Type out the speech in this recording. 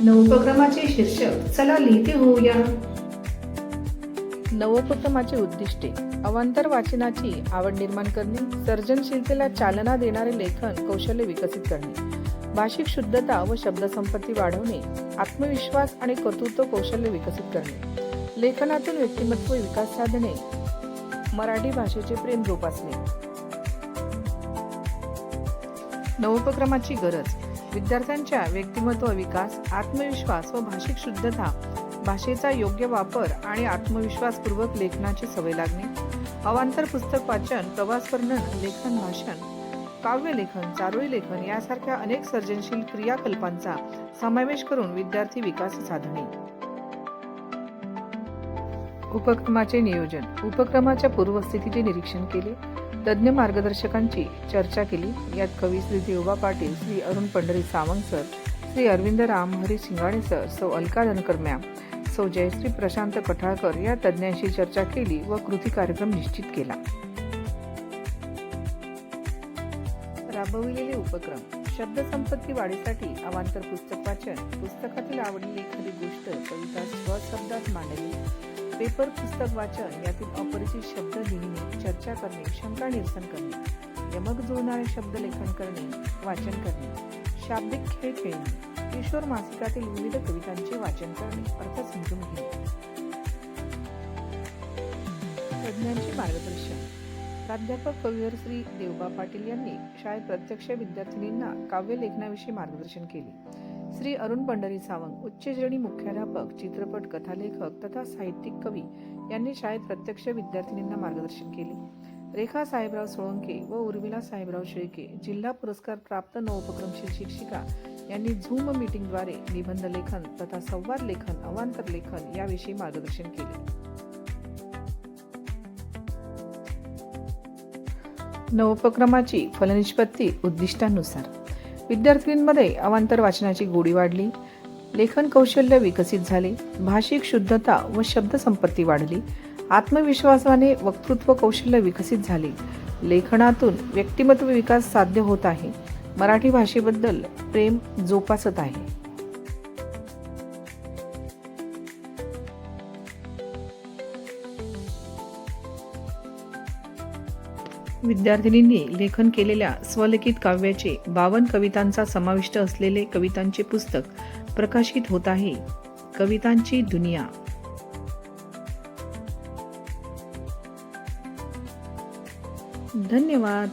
नवोपक्रमाचे शीर्षक चला लिहिते होऊया. नवोपक्रमाचे उद्दिष्टे अवांतर वाचनाची आवड निर्माण करणे सर्जनशीलतेला चालना देणारे लेखन कौशल्य विकसित करणे भाषिक शुद्धता व शब्दसंपत्ती वाढवणे आत्मविश्वास आणि कर्तृत्व कौशल्य विकसित करणे लेखनातून व्यक्तिमत्व विकास साधणे मराठी भाषेचे प्रेम जोपासणे. नवोपक्रमाची गरज. विद्यार्थ्यांच्या व्यक्तिमत्व विकास आत्मविश्वास व भाषिक शुद्धता भाषेचा योग्य वापर आणि आत्मविश्वासपूर्वक लेखनाची सवय लागणे. अवांतर पुस्तक वाचन प्रवास वर्णन लेखन भाषण काव्य लेखन चारोळी लेखन यासारख्या अनेक सर्जनशील क्रियाकल्पांचा समावेश करून विद्यार्थी विकास साधणे. उपक्रमाचे नियोजन. उपक्रमाच्या पूर्वस्थितीचे निरीक्षण केले. तज्ज्ञ मार्गदर्शकांची चर्चा केली. यात कवी श्री देवबा पाटील श्री अरुण पंढरी सावंत सर श्री अरविंद राम हरी शिंगाणे सर सौ अलका धनकर्म्या सौ जयश्री प्रशांत कठाळकर या तज्ज्ञांशी चर्चा केली व कृती कार्यक्रम निश्चित केला. राबविलेले उपक्रम. शब्दसंपत्ती वाढीसाठी अवांतर पुस्तक वाचन. पुस्तकातील आवडलेली एखादी गोष्ट कविता स्वशब्दात मांडली. पेपर पुस्तक वाचन यातील अपरिचित शब्द लिहिणे चर्चा करणे शंका निरसन करणे यमक जुळणारे शब्द लेखन करणे वाचन करणे शाब्दिक खेळ खेळणे किशोर मासिकातील विविध कवितांचे वाचन करणे अर्थ समजून घेणे. तज्ज्ञांचे मार्गदर्शन. प्राध्यापक कविवर श्री देवबा पाटील यांनी शाळेत प्रत्यक्ष विद्यार्थिनींना काव्य लेखनाविषयी मार्गदर्शन केले. श्री अरुण पंढरी सावंत उच्च श्रेणी मुख्याध्यापक चित्रपट कथालेखक तथा साहित्यिक कवी यांनी शाळेत प्रत्यक्ष विद्यार्थिनींना मार्गदर्शन केले. रेखा साहेबराव सोळंके व उर्मिला साहेबराव शेळके जिल्हा पुरस्कार प्राप्त नवोपक्रमशील शिक्षिका यांनी झूम मीटिंगद्वारे निबंध लेखन तथा संवाद लेखन अवांतर लेखन याविषयी मार्गदर्शन केले. नवोपक्रमाची फलनिष्पत्ती उद्दिष्टानुसार विद्यार्थ्यांमध्ये अवांतर वाचनाची गोडी वाढली. लेखन कौशल्य विकसित झाले. भाषिक शुद्धता व शब्दसंपत्ती वाढली. आत्मविश्वासाने वक्तृत्व कौशल्य विकसित झाले. लेखनातून व्यक्तिमत्व विकास साध्य होत आहे. मराठी भाषेबद्दल प्रेम जोपासत आहे. विद्यार्थिनींनी लेखन केलेल्या स्वलिखित काव्याचे बावन कवितांचा समाविष्ट असलेले कवितांचे पुस्तक प्रकाशित होत आहे. कवितांची दुनिया. धन्यवाद.